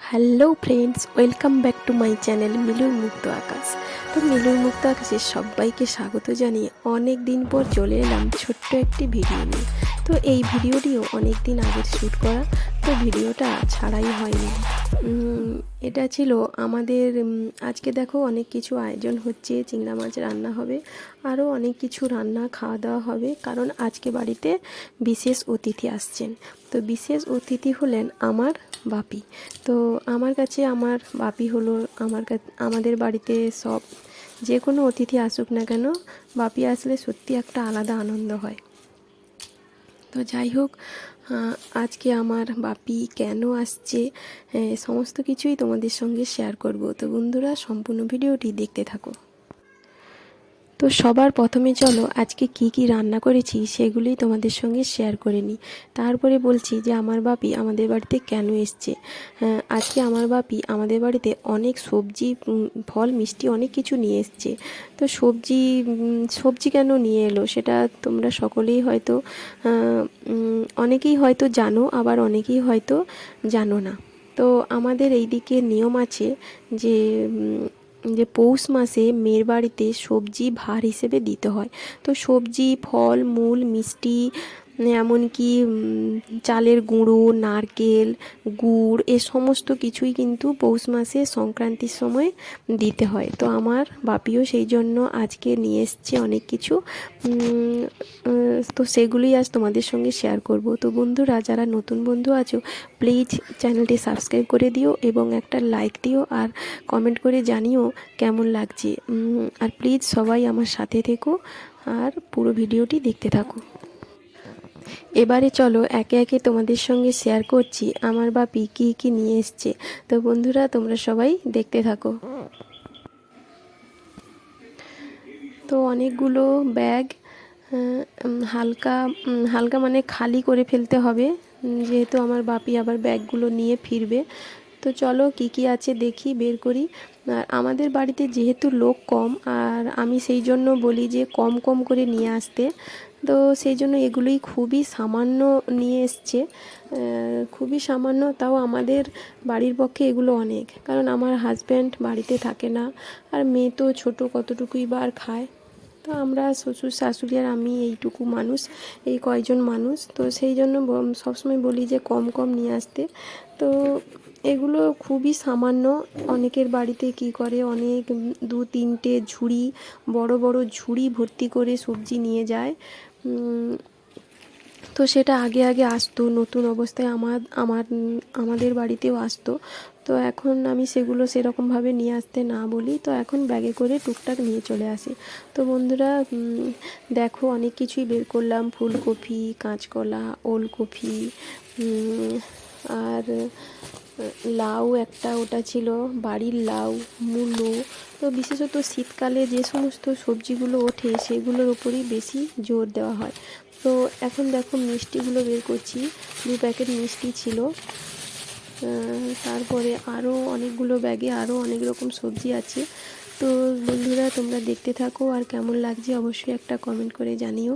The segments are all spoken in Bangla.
Hello friends welcome back to my channel মিলুর মুক্ত আকাশ তো মিলুর মুক্ত আকাশে সবাইকে স্বাগত জানিয়ে অনেক দিন পর চলে এলাম ছোট্ট একটি ভিডিও নিয়ে। তো এই ভিডিওটিও অনেক দিন আগের শ্যুট করা, তো ভিডিওটা ছাড়াই হয়নি। এটা ছিল আমাদের আজকে দেখো অনেক কিছু আয়োজন হচ্ছে, চিংড়া মাছ রান্না হবে আরও অনেক কিছু রান্না খাওয়া দাওয়া হবে, কারণ আজকে বাড়িতে বিশেষ অতিথি আসছেন। তো বিশেষ অতিথি হলেন আমার বাপি। তো আমার কাছে আমার বাপি হলো আমার আমাদের বাড়িতে সব, যে কোনো অতিথি আসুক না কেন, বাপি আসলে সত্যি একটা আলাদা আনন্দ হয়। তো যাই হোক আজকে আমার বাপি কেন আসছে সমস্ত কিছুই তোমাদের সঙ্গে শেয়ার করব। তো বন্ধুরা সম্পূর্ণ ভিডিওটি দেখতে থাকো। তো সবার প্রথমে চলো আজকে কি কি রান্না করেছি সেগুলোই তোমাদের সঙ্গে শেয়ার করে নিই। তারপরে বলছি যে আমার বাপি আমাদের বাড়িতে কেন এসছে? হ্যাঁ, আজকে আমার বাপি আমাদের বাড়িতে অনেক সবজি ফল মিষ্টি অনেক কিছু নিয়ে এসছে। তো সবজি সবজি কেন নিয়ে এলো সেটা তোমরা সকলেই হয়তো অনেকেই হয়তো জানো, আবার অনেকেই হয়তো জানো না। তো আমাদের এই দিকে নিয়ম আছে যে যে পৌষ মাসে মেয়ের বাড়িতে সবজি ভার হিসেবে দিতে হয়। তো সবজি, ফল, মূল, মিষ্টি এমনকি উম, চালের গুঁড়ো নারকেল গুড় এ সমস্ত কিছুই কিন্তু পৌষ মাসে সংক্রান্তির সময় দিতে হয়। তো আমার বাপিও সেই জন্য আজকে নিয়ে এসছে অনেক কিছু। তো সেগুলোই আজ তোমাদের সঙ্গে শেয়ার করব। তো বন্ধুরা যারা নতুন বন্ধু আছো প্লিজ চ্যানেলটি সাবস্ক্রাইব করে দিও এবং একটা লাইক দিও আর কমেন্ট করে জানিও কেমন লাগছে। আর প্লিজ সবাই আমার সাথে থেকো আর পুরো ভিডিওটি দেখতে থাকো। এবারে চলো একে একে তোমাদের সঙ্গে শেয়ার করছি। আমার বাপি কী কী নিয়ে এসছে। তো বন্ধুরা, তোমরা সবাই দেখতে থাকো। তো অনেকগুলো ব্যাগ হালকা হালকা মানে খালি করে ফেলতে হবে। যেহেতু আমার বাপি আবার ব্যাগগুলো নিয়ে ফিরবে। তো চলো কি কি আছে দেখি, বের করি। আর আমাদের বাড়িতে যেহেতু লোক কম, আর আমি সেই জন্য বলি যে কম কম করে নিয়ে আসতে। তো সেই জন্য এগুলোই খুবই সামান্য নিয়ে এসছে। খুবই সামান্য, তাও আমাদের বাড়ির পক্ষে এগুলো অনেক। কারণ আমার হাজব্যান্ড বাড়িতে থাকে না, আর মেয়ে তো ছোটো কতটুকুই বার খায়। তো আমরা শ্বশুর, শাশুড়ি আর আমি এইটুকু মানুষ, এই কয়জন মানুষ। তো সেই জন্য সবসময় বলি যে কম কম নিয়ে আসতে। তো এগুলো খুবই সামান্য। অনেকের বাড়িতে কি করে? অনেক দু তিনটে ঝুড়ি, বড় বড় ঝুড়ি ভর্তি করে সবজি নিয়ে যায়। তো সেটা আগে আগে আসতো, নতুন অবস্থায় আমার আমার, আমাদের বাড়িতেও আসতো। তো এখন আমি সেগুলো সেরকমভাবে নিয়ে আসতে না বলি। তো এখন ব্যাগে করে টুকটাক নিয়ে চলে আসি। তো বন্ধুরা দেখো অনেক কিছুই বের করলাম। ফুলকপি, কাঁচকলা, ওলকপি আর লাউ একটা ওটা ছিল, বাড়ির লাউ, মূলো। তো বিশেষত শীতকালে যে সমস্ত সবজিগুলো ওঠে, সেগুলোর ওপরই বেশি জোর দেওয়া হয়। তো এখন দেখো মিষ্টিগুলো বের করছি, দু প্যাকেট মিষ্টি ছিল। তারপরে আরও অনেকগুলো ব্যাগে আরও অনেক রকম সবজি আছে। তো বন্ধুরা তোমরা দেখতে থাকো আর কেমন লাগছে অবশ্যই একটা কমেন্ট করে জানিও।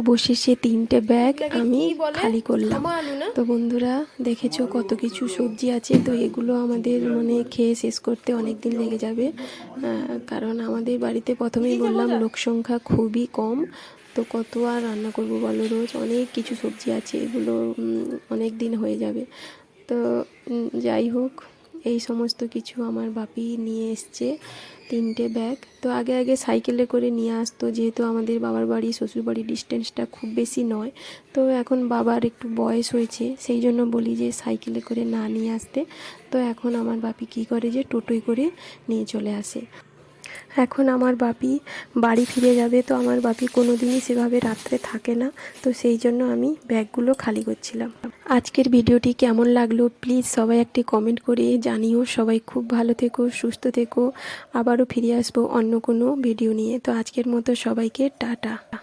অবশেষে তিনটে ব্যাগ আমি খালি করলাম? তো বন্ধুরা দেখেছ কত কিছু সবজি আছে? তো এগুলো আমাদের মানে খেয়ে শেষ করতে অনেক দিন লেগে যাবে। কারণ আমাদের বাড়িতে প্রথমেই বললাম লোক সংখ্যা খুবই কম। তো কত আর রান্না করব বলো? রোজ অনেক কিছু সবজি আছে এগুলো অনেক দিন হয়ে যাবে। তো যাই হোক। এই সমস্ত কিছু আমার বাপি নিয়ে এসছে, তিনটে ব্যাগ তো আগে আগে সাইকেলে করে নিয়ে আসতো, যেহেতু আমাদের বাবার বাড়ি, শ্বশুর বাড়ির ডিস্টেন্সটা খুব বেশি নয়। তো এখন বাবার একটু বয়স হয়েছে, সেই জন্য বলি যে সাইকেলে করে না নিয়ে আসতে। তো এখন আমার বাপি কি করে যে টোটোয় করে নিয়ে চলে আসে। এখন আমার বাপি বাড়ি ফিরে যাবে, তো আমার বাপি কোনো দিনই সেভাবে রাত্রে থাকে না, তো সেই জন্য আমি ব্যাগগুলো খালি করছিলাম। আজকের ভিডিওটি কেমন লাগল প্লিজ সবাই একটি কমেন্ট করে জানিও। সবাই খুব ভালো থেকো, সুস্থ থেকো। আবারও ফিরে আসব অন্য কোনো ভিডিও নিয়ে। তো আজকের মতো সবাইকে টাটা।